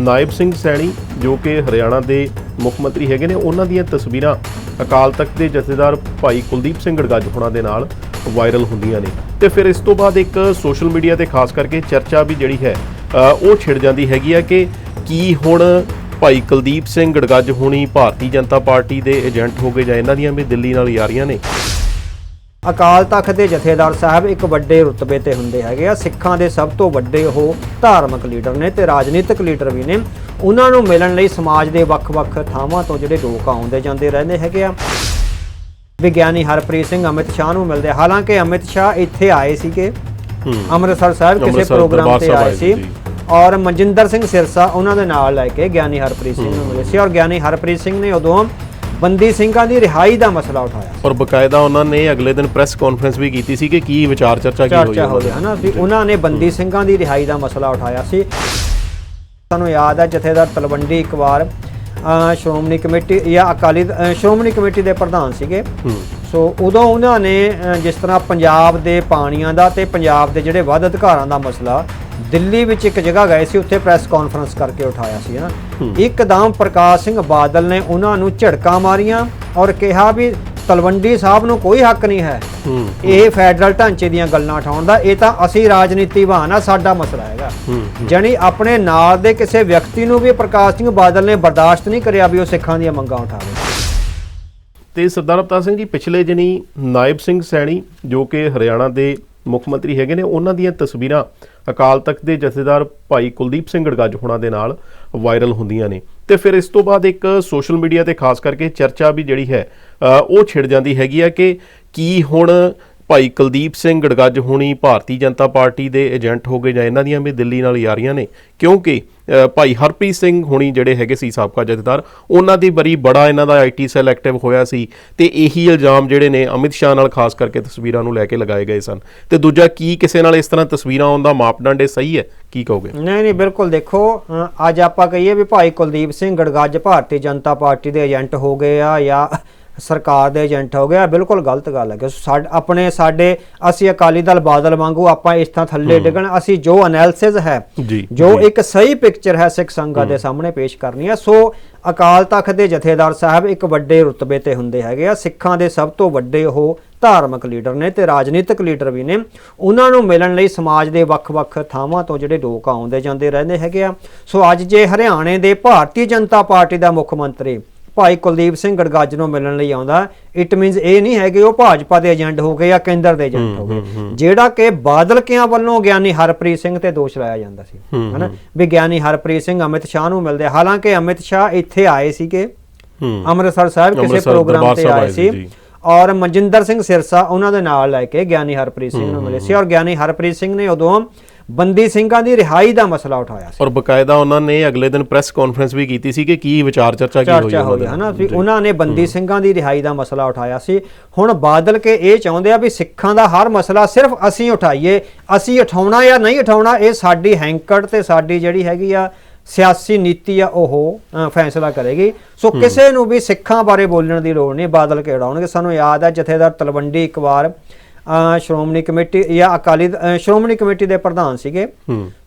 ਨਾਇਬ ਸਿੰਘ ਸੈਣੀ, ਜੋ ਕਿ ਹਰਿਆਣਾ ਦੇ ਮੁੱਖ ਮੰਤਰੀ ਹੈਗੇ ਨੇ, ਉਹਨਾਂ ਦੀਆਂ ਤਸਵੀਰਾਂ ਅਕਾਲ ਤਖਤ ਦੇ ਜਥੇਦਾਰ ਭਾਈ ਕੁਲਦੀਪ ਸਿੰਘ ਗੜਗੱਜ ਹੋਣਾ ਦੇ ਨਾਲ ਵਾਇਰਲ ਹੁੰਦੀਆਂ ਨੇ। ਤੇ ਫਿਰ ਇਸ ਤੋਂ ਬਾਅਦ ਇੱਕ ਸੋਸ਼ਲ ਮੀਡੀਆ ਤੇ ਖਾਸ ਕਰਕੇ ਚਰਚਾ ਵੀ ਜਿਹੜੀ ਹੈ ਉਹ ਛਿੜ ਜਾਂਦੀ ਹੈਗੀ ਆ ਕਿ ਕੀ ਹੁਣ ਭਾਈ ਕੁਲਦੀਪ ਸਿੰਘ ਗੜਗੱਜ ਹੋਣੀ ਭਾਰਤੀ ਜਨਤਾ ਪਾਰਟੀ ਦੇ ਏਜੰਟ ਹੋ ਗਏ ਜਾਂ ਇਹਨਾਂ ਦੀਆਂ ਵੀ ਦਿੱਲੀ ਨਾਲ ਯਾਰੀਆਂ ਨੇ। ਅਕਾਲ ਤਖਤ ਦੇ ਜਥੇਦਾਰ ਸਾਹਿਬ ਇੱਕ ਵੱਡੇ ਰੁਤਬੇ ਤੇ ਹੁੰਦੇ ਹੈਗੇ ਆ। ਸਿੱਖਾਂ ਦੇ ਸਭ ਤੋਂ ਵੱਡੇ ਉਹ ਧਾਰਮਿਕ ਲੀਡਰ ਨੇ ਤੇ ਰਾਜਨੀਤਿਕ ਲੀਡਰ ਵੀ ਨੇ। ਉਹਨਾਂ ਨੂੰ ਮਿਲਣ ਲਈ ਸਮਾਜ ਦੇ ਵੱਖ-ਵੱਖ ਥਾਵਾਂ ਤੋਂ ਜਿਹੜੇ ਲੋਕ ਆਉਂਦੇ ਜਾਂਦੇ ਰਹਿੰਦੇ ਹੈਗੇ ਆ। ਵਿਗਿਆਨੀ ਹਰਪ੍ਰੀਤ ਸਿੰਘ ਅਮਿਤ ਸ਼ਾਹ ਨੂੰ ਮਿਲਦੇ ਹਾਲਾਂਕਿ ਅਮਿਤ ਸ਼ਾਹ ਇੱਥੇ ਆਏ ਸੀਗੇ। ਅੰਮ੍ਰਿਤਸਰ ਸਾਹਿਬ ਕਿਸੇ ਪ੍ਰੋਗਰਾਮ ਤੇ ਆਏ ਸੀ। ਔਰ ਮਨਜਿੰਦਰ ਸਿੰਘ ਸਿਰਸਾ ਉਹਨਾਂ ਦੇ ਨਾਲ ਲੈ ਕੇ ਗਿਆਨੀ ਹਰਪ੍ਰੀਤ ਸਿੰਘ ਨੂੰ ਮਿਲੇ ਸੀ। ਔਰ ਗਿਆਨੀ ਹਰਪ੍ਰੀਤ ਸਿੰਘ ਨੇ ਉਦੋਂ ਬੰਦੀ ਸਿੰਘਾਂ ਦੀ ਰਿਹਾਈ ਦਾ ਮਸਲਾ ਉਠਾਇਆ। ਔਰ ਬਕਾਇਦਾ ਉਹਨਾਂ ਨੇ ਅਗਲੇ ਦਿਨ ਪ੍ਰੈਸ ਕਾਨਫਰੰਸ ਵੀ ਕੀਤੀ ਸੀ ਕਿ ਕੀ ਵਿਚਾਰ ਚਰਚਾ ਕੀ ਹੋਈ ਚਰਚਾ ਹੋ ਹਨਾ ਵੀ ਉਹਨਾਂ ਨੇ ਬੰਦੀ ਸਿੰਘਾਂ ਦੀ ਰਿਹਾਈ ਦਾ ਮਸਲਾ ਉਠਾਇਆ ਸੀ। ਸਾਨੂੰ ਯਾਦ ਹੈ ਜਥੇਦਾਰ ਤਲਵੰਡੀ ਇੱਕ ਵਾਰ ਸ਼੍ਰੋਮਣੀ ਕਮੇਟੀ ਜਾਂ ਅਕਾਲੀ ਸ਼੍ਰੋਮਣੀ ਕਮੇਟੀ ਦੇ ਪ੍ਰਧਾਨ ਸੀਗੇ। ਸੋ ਉਦੋਂ ਉਹਨਾਂ ਨੇ ਜਿਸ ਤਰ੍ਹਾਂ ਪੰਜਾਬ ਦੇ ਪਾਣੀਆਂ ਦਾ ਤੇ ਪੰਜਾਬ ਦੇ ਜਿਹੜੇ ਵੱਧ ਅਧਿਕਾਰਾਂ ਦਾ ਮਸਲਾ ਦਿੱਲੀ ਵਿੱਚ ਇੱਕ ਜਗ੍ਹਾ ਗਏ ਸੀ ਉੱਥੇ ਪ੍ਰੈਸ ਕਾਨਫਰੰਸ ਕਰਕੇ ਉਠਾਇਆ ਸੀ ਹਨਾ? ਇੱਕਦਮ ਪ੍ਰਕਾਸ਼ ਸਿੰਘ ਬਾਦਲ ਨੇ ਉਹਨਾਂ ਨੂੰ ਝੜਕਾਂ ਮਾਰੀਆਂ ਔਰ ਕਿਹਾ ਵੀ ਤਲਵੰਡੀ ਸਾਹਿਬ ਨੂੰ ਕੋਈ ਹੱਕ ਨਹੀਂ ਹੈ। ਇਹ ਫੈਡਰਲ ਢਾਂਚੇ ਦੀਆਂ ਗੱਲਾਂ ਉਠਾਉਣ ਦਾ ਇਹ ਤਾਂ ਅਸੀਂ ਰਾਜਨੀਤੀਵਾਨ ਆ ਸਾਡਾ ਮਸਲਾ ਹੈਗਾ। ਜਾਣੀ ਆਪਣੇ ਨਾਲ ਦੇ ਕਿਸੇ ਵਿਅਕਤੀ ਨੂੰ ਵੀ ਪ੍ਰਕਾਸ਼ ਸਿੰਘ ਬਾਦਲ ਨੇ ਬਰਦਾਸ਼ਤ ਨਹੀਂ ਕਰਿਆ ਵੀ ਉਹ ਸਿੱਖਾਂ ਦੀਆਂ ਮੰਗਾਂ ਉਠਾਵੇ। ਤੇ ਸਰਦਾਰ ਅਵਤਾਰ ਸਿੰਘ ਜੀ ਪਿਛਲੇ ਦਿਨੀ ਨਾਇਬ ਸਿੰਘ ਸੈਣੀ ਜੋ ਕਿ ਹਰਿਆਣਾ ਦੇ ਮੁੱਖ ਮੰਤਰੀ ਹੈਗੇ ਨੇ, ਉਹਨਾਂ ਦੀਆਂ ਤਸਵੀਰਾਂ ਅਕਾਲ ਤਖਤ ਦੇ ਜਥੇਦਾਰ ਭਾਈ ਕੁਲਦੀਪ ਸਿੰਘ ਗੜਗੱਜ ਹੋਣਾ ਦੇ ਨਾਲ ਵਾਇਰਲ ਹੁੰਦੀਆਂ ਨੇ। ਤੇ ਫਿਰ ਇਸ ਤੋਂ ਬਾਅਦ ਇੱਕ ਸੋਸ਼ਲ ਮੀਡੀਆ ਤੇ ਖਾਸ ਕਰਕੇ ਚਰਚਾ ਵੀ ਜਿਹੜੀ ਹੈ ਉਹ ਛਿੜ ਜਾਂਦੀ ਹੈਗੀ ਆ ਕਿ ਕੀ ਹੁਣ ਭਾਈ ਕੁਲਦੀਪ ਸਿੰਘ ਗੜਗੱਜ ਹੋਣੀ ਭਾਰਤੀ ਜਨਤਾ ਪਾਰਟੀ ਦੇ ਏਜੰਟ ਹੋ ਗਏ ਜਾਂ ਇਹਨਾਂ ਦੀਆਂ ਵੀ ਦਿੱਲੀ ਨਾਲ ਯਾਰੀਆਂ ਨੇ, ਕਿਉਂਕਿ ਭਾਈ ਹਰਪ੍ਰੀਤ ਸਿੰਘ ਹੋਣੀ ਜਿਹੜੇ ਹੈਗੇ ਸੀ ਸਾਬਕਾ ਜਥੇਦਾਰ, ਉਹਨਾਂ ਦੀ ਬੜੀ ਬੜਾ ਇਹਨਾਂ ਦਾ ਆਈਟੀ ਸੈੱਲ ਐਕਟਿਵ ਹੋਇਆ ਸੀ ਤੇ ਇਹੀ ਇਲਜ਼ਾਮ ਜਿਹੜੇ ਨੇ ਅਮਿਤ ਸ਼ਾਹ ਨਾਲ ਖਾਸ ਕਰਕੇ ਤਸਵੀਰਾਂ ਨੂੰ ਲੈ ਕੇ ਲਗਾਏ ਗਏ ਸਨ। ਤੇ ਦੂਜਾ ਕੀ ਕਿਸੇ ਨਾਲ ਇਸ ਤਰ੍ਹਾਂ ਤਸਵੀਰਾਂ ਆਉਣ ਦਾ ਮਾਪਦੰਡ ਇਹ ਸਹੀ ਹੈ? ਕੀ ਕਹੋਗੇ? ਨਹੀਂ ਨਹੀਂ, ਬਿਲਕੁਲ ਦੇਖੋ ਅੱਜ ਆਪਾਂ ਕਹੀਏ ਵੀ ਭਾਈ ਕੁਲਦੀਪ ਸਿੰਘ ਗੜਗੱਜ ਭਾਰਤੀ ਜਨਤਾ ਪਾਰਟੀ ਦੇ ਏਜੰਟ ਹੋ ਗਏ ਆ ਜਾਂ ਸਰਕਾਰ ਦੇ ਏਜੰਟ ਹੋ ਗਿਆ ਬਿਲਕੁਲ ਗਲਤ ਗੱਲ ਹੈ ਕਿ ਸਾਡੇ ਆਪਣੇ ਸਾਡੇ ਅਸੀਂ ਅਕਾਲੀ ਦਲ ਬਾਦਲ ਵਾਂਗੂ ਆਪਾਂ ਇਸ ਤਰ੍ਹਾਂ ਥੱਲੇ ਡਿੱਗਣ ਅਸੀਂ ਜੋ ਐਨਾਲਿਸਿਸ ਹੈ ਜੀ। ਇੱਕ ਸਹੀ ਪਿਕਚਰ ਹੈ ਸਿੱਖ ਸੰਗਤ ਦੇ ਸਾਹਮਣੇ ਪੇਸ਼ ਕਰਨੀ ਹੈ ਸੋ ਅਕਾਲ ਤਖਤ ਦੇ ਜਥੇਦਾਰ ਸਾਹਿਬ ਇੱਕ ਵੱਡੇ ਰੁਤਬੇ ਤੇ ਹੁੰਦੇ ਹੈਗੇ ਆ ਸਿੱਖਾਂ ਦੇ ਸਭ ਤੋਂ ਵੱਡੇ ਉਹ ਧਾਰਮਿਕ ਲੀਡਰ ਨੇ ਤੇ ਰਾਜਨੀਤਿਕ ਲੀਡਰ ਵੀ ਨੇ ਉਹਨਾਂ ਨੂੰ ਮਿਲਣ ਲਈ ਸਮਾਜ ਦੇ ਵੱਖ-ਵੱਖ ਥਾਵਾਂ ਤੋਂ ਜਿਹੜੇ ਲੋਕ ਆਉਂਦੇ ਜਾਂਦੇ ਰਹਿੰਦੇ ਹੈਗੇ ਆ। ਸੋ ਅੱਜ ਜੇ ਹਰਿਆਣੇ ਦੇ ਭਾਰਤੀ ਜਨਤਾ ਪਾਰਟੀ ਦਾ ਮੁੱਖ ਮੰਤਰੀ ਭਾਈ ਕੁਲਦੀਪ ਸਿੰਘ ਗੜਗੱਜ ਨੂੰ ਮਿਲਣ ਲਈ ਆਉਂਦਾ। ਇਟ ਮੀਨਸ ਇਹ ਨਹੀਂ ਹੈ ਕਿ ਉਹ ਭਾਜਪਾ ਦੇ ਏਜੰਟ ਹੋ ਗਏ ਜਾਂ ਕੇਂਦਰ ਦੇ ਏਜੰਟ ਹੋ ਗਏ। ਜਿਹੜਾ ਕਿ ਬਾਦਲ ਕਿਆਂ ਵੱਲੋਂ ਗਿਆਨੀ ਹਰਪ੍ਰੀਤ ਸਿੰਘ ਤੇ ਦੋਸ਼ ਲਾਇਆ ਜਾਂਦਾ ਸੀ। ਹਨਾ? ਵੀ ਗਿਆਨੀ ਹਰਪ੍ਰੀਤ ਸਿੰਘ ਅਮਿਤ ਸ਼ਾਹ ਨੂੰ ਮਿਲਦੇ ਹਾਲਾਂਕਿ ਅਮਿਤ ਸ਼ਾਹ ਇੱਥੇ ਆਏ ਸੀਗੇ। ਅੰਮ੍ਰਿਤਸਰ ਸਾਹਿਬ ਕਿਸੇ ਪ੍ਰੋਗਰਾਮ ਤੇ ਆਏ ਸੀ। ਔਰ ਮਨਜਿੰਦਰ ਸਿੰਘ ਸਿਰਸਾ ਉਹਨਾਂ ਦੇ ਨਾਲ ਲੈ ਕੇ ਗਿਆਨੀ ਹਰਪ੍ਰੀਤ ਸਿੰਘ ਨੂੰ ਮਿਲੇ ਸੀ। ਔਰ ਗਿਆਨੀ ਹਰਪ੍ਰੀਤ ਸਿੰਘ ਨੇ ਉਦੋਂ ਬੰਦੀ ਸਿੰਘਾਂ ਦੀ ਰਿਹਾਈ ਦਾ ਮਸਲਾ ਉਠਾਇਆ ਸੀ। ਔਰ ਬਕਾਇਦਾ ਉਹਨਾਂ ਨੇ ਅਗਲੇ ਦਿਨ ਪ੍ਰੈਸ ਕਾਨਫਰੰਸ ਵੀ ਕੀਤੀ ਸੀ ਕਿ ਕੀ ਵਿਚਾਰ ਚਰਚਾ ਕੀ ਹੋਈ ਉਹਨਾਂ ਦੇ ਹਨਾ। ਵੀ ਉਹਨਾਂ ਨੇ ਬੰਦੀ ਸਿੰਘਾਂ ਦੀ ਰਿਹਾਈ ਦਾ ਮਸਲਾ ਉਠਾਇਆ ਸੀ। ਹੁਣ ਬਾਦਲ ਕੇ ਇਹ ਚਾਹੁੰਦੇ ਆ ਵੀ ਸਿੱਖਾਂ ਦਾ ਹਰ ਮਸਲਾ ਸਿਰਫ ਅਸੀਂ ਉਠਾਈਏ ਅਸੀਂ ਉਠਾਉਣਾ ਜਾਂ ਨਹੀਂ ਉਠਾਉਣਾ ਇਹ ਸਾਡੀ ਹੈਂਕੜ ਤੇ ਸਾਡੀ ਜਿਹੜੀ ਹੈਗੀ ਆ ਸਿਆਸੀ ਨੀਤੀ ਆ ਉਹ ਫੈਸਲਾ ਕਰੇਗੀ। ਸੋ ਕਿਸੇ ਨੂੰ ਵੀ ਸਿੱਖਾਂ ਬਾਰੇ ਬੋਲਣ ਦੀ ਲੋੜ ਨਹੀਂ ਬਾਦਲ ਕੇ ਉਡਾਉਣਗੇ ਸਾਨੂੰ ਯਾਦ ਹੈ ਜਥੇਦਾਰ ਤਲਵੰਡੀ ਇੱਕ ਵਾਰ ਸ਼੍ਰੋਮਣੀ ਕਮੇਟੀ ਜਾਂ ਅਕਾਲੀ ਸ਼੍ਰੋਮਣੀ ਕਮੇਟੀ ਦੇ ਪ੍ਰਧਾਨ ਸੀਗੇ।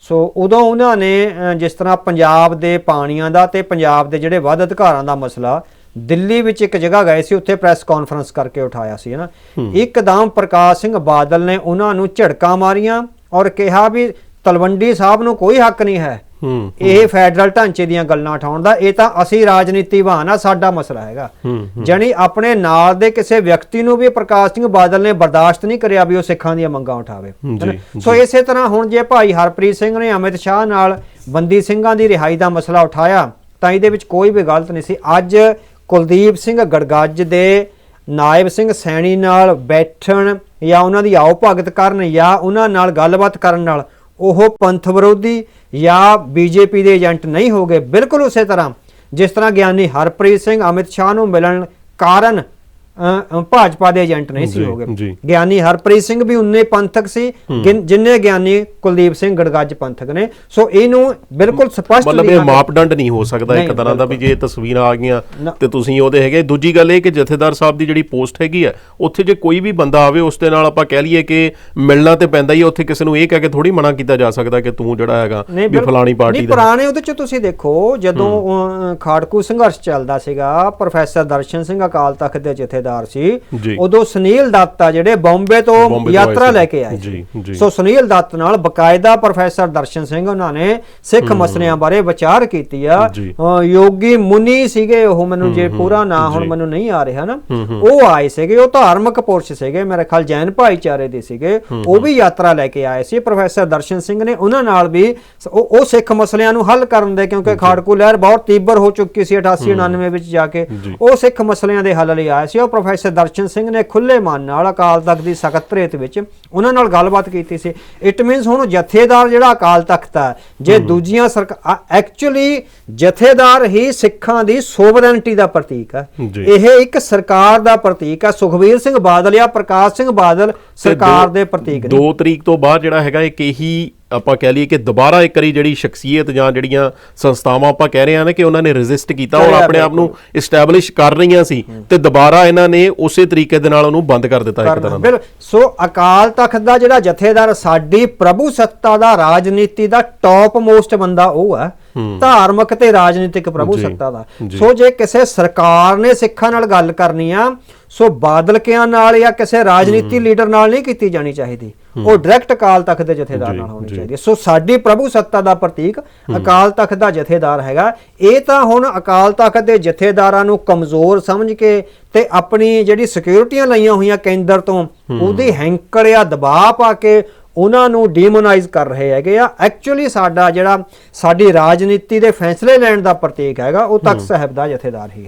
ਸੋ ਉਦੋਂ ਉਹਨਾਂ ਨੇ ਜਿਸ ਤਰ੍ਹਾਂ ਪੰਜਾਬ ਦੇ ਪਾਣੀਆਂ ਦਾ ਤੇ ਪੰਜਾਬ ਦੇ ਜਿਹੜੇ ਵੱਧ ਅਧਿਕਾਰਾਂ ਦਾ ਮਸਲਾ ਦਿੱਲੀ ਵਿੱਚ ਇੱਕ ਜਗ੍ਹਾ ਗਏ ਸੀ ਉੱਥੇ ਪ੍ਰੈਸ ਕਾਨਫਰੰਸ ਕਰਕੇ ਉਠਾਇਆ ਸੀ ਹਨਾ ਇੱਕਦਮ ਪ੍ਰਕਾਸ਼ ਸਿੰਘ ਬਾਦਲ ਨੇ ਉਹਨਾਂ ਨੂੰ ਝੜਕਾਂ ਮਾਰੀਆਂ ਔਰ ਕਿਹਾ ਵੀ ਤਲਵੰਡੀ ਸਾਹਿਬ ਨੂੰ ਕੋਈ ਹੱਕ ਨਹੀਂ ਹੈ। ਇਹ ਫੈਡਰਲ ਢਾਂਚੇ ਦੀਆਂ ਗੱਲਾਂ ਉਠਾਉਣ ਦਾ ਇਹ ਤਾਂ ਅਸੀਂ ਰਾਜਨੀਤੀਵਾਨ ਆ ਸਾਡਾ ਮਸਲਾ ਹੈਗਾ। ਜਾਣੀ ਆਪਣੇ ਨਾਲ ਦੇ ਕਿਸੇ ਵਿਅਕਤੀ ਨੂੰ ਵੀ ਪ੍ਰਕਾਸ਼ ਸਿੰਘ ਬਾਦਲ ਨੇ ਬਰਦਾਸ਼ਤ ਨਹੀਂ ਕਰਿਆ ਵੀ ਉਹ ਸਿੱਖਾਂ ਦੀਆਂ ਮੰਗਾਂ ਉਠਾਵੇ? ਸੋ ਇਸੇ ਤਰ੍ਹਾਂ ਹੁਣ ਜੇ ਭਾਈ ਹਰਪ੍ਰੀਤ ਸਿੰਘ ਨੇ ਅਮਿਤ ਸ਼ਾਹ ਨਾਲ ਬੰਦੀ ਸਿੰਘਾਂ ਦੀ ਰਿਹਾਈ ਦਾ ਮਸਲਾ ਉਠਾਇਆ ਤਾਂ ਇਹਦੇ ਵਿੱਚ ਕੋਈ ਵੀ ਗਲਤ ਨਹੀਂ ਸੀ। ਅੱਜ ਕੁਲਦੀਪ ਸਿੰਘ ਗੜਗੱਜ ਦੇ ਨਾਇਬ ਸਿੰਘ ਸੈਣੀ ਨਾਲ ਬੈਠਣ ਜਾਂ ਉਹਨਾਂ ਦੀ ਆਓ ਭਗਤ ਕਰਨ ਜਾਂ ਉਹਨਾਂ ਨਾਲ ਗੱਲਬਾਤ ਕਰਨ ਨਾਲ ਉਹ ਪੰਥ ਵਿਰੋਧੀ ਜਾਂ ਬੀਜੇਪੀ ਦੇ ਏਜੰਟ ਨਹੀਂ ਹੋ ਗਏ ਬਿਲਕੁਲ ਉਸੇ ਤਰ੍ਹਾਂ। ਜਿਸ ਤਰ੍ਹਾਂ ਗਿਆਨੀ ਹਰਪ੍ਰੀਤ ਸਿੰਘ ਅਮਿਤ ਸ਼ਾਹ ਨੂੰ ਮਿਲਣ ਕਾਰਨ ਭਾਜਪਾ ਦੇ ਏਜੰਟ ਨਹੀਂ ਸੀ ਹੋਗੇ। ਗਿਆਨੀ ਹਰਪ੍ਰੀਤ ਸਿੰਘ ਵੀ ਉਨੇ ਪੰਥਕ ਸੀ ਜਿੰਨੇ ਗਿਆਨੀ ਕੁਲਦੀਪ ਸਿੰਘ ਗੜਗੱਜ ਪੰਥਕ ਨੇ। ਸੋ ਇਹਨੂੰ ਬਿਲਕੁਲ ਸਪਸ਼ਟ ਮਤਲਬ ਇਹ। ਮਾਪਦੰਡ ਨਹੀਂ ਹੋ ਸਕਦਾ ਇੱਕ ਨਹੀਂ, ਤਰ੍ਹਾਂ ਦਾ ਵੀ ਜੇ ਤਸਵੀਰਾਂ ਆ ਗਈਆਂ। ਤੇ ਤੁਸੀਂ ਉਹਦੇ ਹੈਗੇ। ਦੂਜੀ ਗੱਲ ਇਹ ਕਿ ਜਥੇਦਾਰ ਸਾਹਿਬ ਦੀ ਜਿਹੜੀ ਪੋਸਟ ਹੈਗੀ ਹੈ ਉੱਥੇ ਜੇ ਕੋਈ ਵੀ ਬੰਦਾ ਆਵੇ ਉਸ ਦੇ ਨਾਲ ਆਪਾਂ ਕਹਿ ਲਈਏ ਕਿ ਮਿਲਣਾ ਤੇ ਪੈਂਦਾ ਹੀ ਉੱਥੇ ਕਿਸੇ ਨੂੰ ਇਹ ਕਹਿ ਕੇ ਥੋੜੀ ਮਨਾ ਕੀਤਾ ਜਾ ਸਕਦਾ ਕਿ ਤੂੰ ਜਿਹੜਾ ਹੈਗਾ ਨਹੀਂ ਵੀ ਫਲਾਣੀ ਪਾਰਟੀ ਨਹੀਂ ਦਾ ਪੁਰਾਣੇ ਉਹਦੇ ਚ ਤੁਸੀਂ ਦੇਖੋ ਜਦੋਂ ਖਾੜਕੂ ਸੰਘਰਸ਼ ਚੱਲਦਾ ਸੀਗਾ ਪ੍ਰੋਫੈਸਰ ਦਰਸ਼ਨ ਸਿੰਘ ਅਕਾਲ ਤਖਤ ਦੇ ਜਥੇਦਾਰ ਸੀ। ਉਦੋਂ ਸੁਨੀਲ ਦੱਤ ਆ ਜਿਹੜੇ ਬੰਬੇ ਤੋਂ ਯਾਤਰਾ। ਲੈ ਕੇ ਆਏ ਸੀ। ਸੋ ਸੁਨੀਲ ਦੱਤ ਨਾਲ ਬਕਾਇਦਾ ਪ੍ਰੋਫੈਸਰ ਦਰਸ਼ਨ ਸਿੰਘ ਉਹਨਾਂ ਨੇ ਸਿੱਖ ਮਸਲਿਆਂ ਬਾਰੇ ਵਿਚਾਰ ਕੀਤੀ ਆ। ਯੋਗੀ ਮੁਨੀ ਸੀਗੇ ਉਹ ਮੈਨੂੰ ਜੇ ਪੂਰਾ ਨਾਂ ਹੁਣ। ਮੈਨੂੰ ਨਹੀਂ ਆ ਰਿਹਾ ਨਾ। ਉਹ ਆਏ ਸੀਗੇ ਉਹ ਧਾਰਮਿਕ ਪੁਰਸ਼ ਸੀਗੇ ਮੇਰੇ ਖਿਆਲ ਜੈਨ ਭਾਈਚਾਰੇ ਦੇ ਸੀਗੇ। ਉਹ ਵੀ ਯਾਤਰਾ ਲੈ ਕੇ ਆਏ ਸੀ। ਪ੍ਰੋਫੈਸਰ ਦਰਸ਼ਨ ਸਿੰਘ ਨੇ ਉਹਨਾਂ ਨਾਲ ਵੀ ਉਹ ਸਿੱਖ ਮਸਲਿਆਂ ਨੂੰ ਹੱਲ ਕਰਨ ਦੇ ਕਿਉਂਕਿ ਖਾੜਕੂ ਲਹਿਰ ਬਹੁਤ ਤੀਬਰ ਹੋ ਚੁੱਕੀ ਸੀ 88 99 ਵਿੱਚ ਜਾ ਕੇ। ਉਹ ਸਿੱਖ ਮਸਲਿਆਂ ਦੇ ਹੱਲ ਲਈ ਆਏ ਸੀ। ਉਹ ਪ੍ਰੋਫੈਸਰ ਦਰਸ਼ਨ ਸਿੰਘ ਨੇ ਖੁੱਲੇ ਮਨ ਨਾਲ ਅਕਾਲ ਤਖਤ ਦੀ ਸਕੱਤਰੇਤ ਵਿੱਚ ਉਹਨਾਂ ਨਾਲ ਗੱਲਬਾਤ ਕੀਤੀ ਸੀ। ਇਟ ਮੀਨਸ ਹੁਣ ਜਥੇਦਾਰ ਜਿਹੜਾ ਅਕਾਲ ਤਖਤ ਹੈ ਜੇ ਦੂਜੀਆਂ ਸਰਕਾਰ ਐਕਚੁਅਲੀ ਜਥੇਦਾਰ ਹੀ ਸਿੱਖਾਂ ਦੀ ਸੋਵਰੈਂਟੀ ਦਾ ਪ੍ਰਤੀਕ ਹੈ। ਇਹ ਇੱਕ ਸਰਕਾਰ ਦਾ ਪ੍ਰਤੀਕ ਹੈ। ਸੁਖਬੀਰ ਸਿੰਘ ਬਾਦਲ ਜਾਂ ਪ੍ਰਕਾਸ਼ ਸਿੰਘ ਬਾਦਲ ਸਰਕਾਰ ਦੋ- ਪ੍ਰਤੀਕ ਨੇ। ਦੋ ਤਰੀਕ ਤੋਂ ਬਾਅਦ ਜਿਹੜਾ ਹੈਗਾ ਇੱਕ ਇਹੀ ਆਪਾਂ ਕਹਿ ਲਈਏ ਕਿ ਦੁਬਾਰਾ ਇੱਕ ਵਾਰੀ ਜਿਹੜੀ ਸ਼ਖਸੀਅਤ ਜਾਂ ਜਿਹੜੀਆਂ ਸੰਸਥਾਵਾਂ ਆਪਾਂ ਕਹਿ ਰਹੇ ਹਾਂ ਨਾ ਕਿ ਉਹਨਾਂ ਨੇ ਰੈਜ਼ਿਸਟ ਕੀਤਾ ਔਰ ਆਪਣੇ ਆਪ ਨੂੰ ਇਸਟੈਬਲਿਸ਼ ਕਰ ਰਹੀਆਂ ਸੀ ਤੇ ਦੁਬਾਰਾ ਇਹਨਾਂ ਨੇ ਉਸੇ ਤਰੀਕੇ ਦੇ ਨਾਲ ਉਹਨੂੰ ਬੰਦ ਕਰ ਦਿੱਤਾ ਇੱਕ ਤਰ੍ਹਾਂ ਦਾ ਸੋ ਅਕਾਲ ਤਖਤ ਦਾ ਜਿਹੜਾ ਜਥੇਦਾਰ ਸਾਡੀ ਪ੍ਰਭੂ ਸੱਤਾ ਦਾ ਰਾਜਨੀਤੀ ਦਾ ਟੌਪ ਮੋਸਟ ਬੰਦਾ ਉਹ ਹੈ। ਧਾਰਮਿਕ ਤੇ ਰਾਜਨੀਤਿਕ ਪ੍ਰਭੂ ਸੱਤਾ ਦਾ। ਸੋ ਜੇ ਕਿਸੇ ਸਰਕਾਰ ਨੇ ਸਿੱਖਾਂ ਨਾਲ ਗੱਲ ਕਰਨੀ ਆ ਸੋ ਬਾਦਲਕਿਆਂ ਨਾਲ ਜਾਂ ਕਿਸੇ ਰਾਜਨੀਤੀ ਲੀਡਰ ਨਾਲ ਨਹੀਂ ਕੀਤੀ ਜਾਣੀ ਚਾਹੀਦੀ। ਉਹ ਡਾਇਰੈਕਟ ਅਕਾਲ ਤਖਤ ਦੇ ਜਥੇਦਾਰ ਨਾਲ ਹੋਣੀ। ਚਾਹੀਦੀ। ਸੋ ਸਾਡੀ ਪ੍ਰਭੂ ਸੱਤਾ ਦਾ ਪ੍ਰਤੀਕ ਅਕਾਲ ਤਖਤ ਦਾ ਜਥੇਦਾਰ ਹੈਗਾ। ਇਹ ਤਾਂ ਹੁਣ ਅਕਾਲ ਤਖਤ ਦੇ ਜਥੇਦਾਰਾਂ ਨੂੰ ਕਮਜ਼ੋਰ ਸਮਝ ਕੇ ਤੇ ਆਪਣੀ ਜਿਹੜੀ ਸਿਕਿਉਰਿਟੀਆਂ ਲਈਆਂ ਹੋਈਆਂ ਕੇਂਦਰ ਤੋਂ ਉਹਦੀ ਹੈਂਕੜ ਜਾਂ ਦਬਾਅ ਪਾ ਕੇ ਉਹਨਾਂ ਨੂੰ ਡੀਮੋਨਾਈਜ਼ ਕਰ ਰਹੇ ਹੈਗੇ ਆ। ਐਕਚੁਅਲੀ ਸਾਡਾ ਜਿਹੜਾ ਸਾਡੀ ਰਾਜਨੀਤੀ ਦੇ ਫੈਸਲੇ ਲੈਣ ਦਾ ਪ੍ਰਤੀਕ ਹੈਗਾ ਉਹ ਤਖਤ ਸਾਹਿਬ ਦਾ ਜਥੇਦਾਰ ਹੀ ਹੈ।